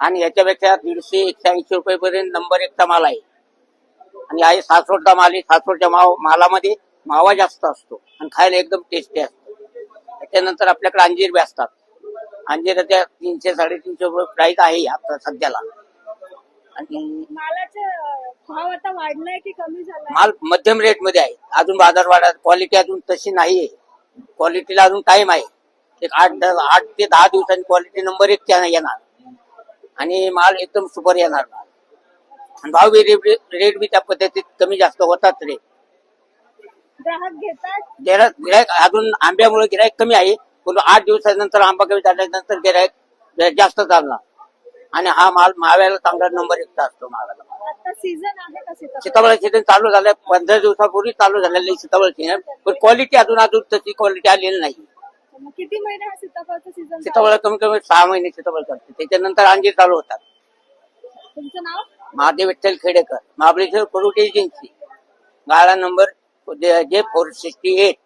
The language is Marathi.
आणि याच्यापेक्षा दीडशे एकशे ऐंशी रुपये पर्यंत नंबर एकचा माल आहे. आणि आहे सासवडचा माल आहे सासवडच्या माव मालामध्ये मावा जास्त असतो आणि खायला एकदम टेस्टी असतो. त्याच्यानंतर आपल्याकडे अंजीर बी असतात. अंजिराच्या तीनशे साडेतीनशे रुपये प्राइस आहे आता सध्याला. आणि भाव आता वाढलाय की कमी झालाय? माल मध्यम रेटमध्ये आहे. अजून बाजार वाढत क्वालिटी अजून तशी नाही क्वालिटीला अजून टाइम आहे. एक आठ आठ ते दहा दिवसांनी क्वालिटी नंबर एक येणार. आणि माल एकदम सुपर येणार. माल भाव रेट बी त्या पद्धतीत कमी जास्त होतात रेट घेतात? गिरायक गिरायक अजून आंब्यामुळे गिरायक कमी आहे. पण आठ दिवसानंतर आंबा कमी झाल्यानंतर गिरायक जास्त चालणार. आणि हा माल माव्याला चांगला नंबर एकचा असतो माव्याला सीझन सीताफळ? सीजन चालू झालंय. पंधरा दिवसापूर्वी चालू झालेलं आहे सीताफळ सीजन पण क्वालिटी अजून अजून तशी क्वालिटी आलेली नाही. मग किती महिने हा सीताफळचा सीझन सीताफळ कमी कमी सहा महिने सीताफळ चालते त्याच्यानंतर अंजीर चालू होतात. तुमचं नाव? महादेव विठ्ठल खेडेकर महाबळेश्वर फ्रूट एजन्सी गाळा number J four sixty eight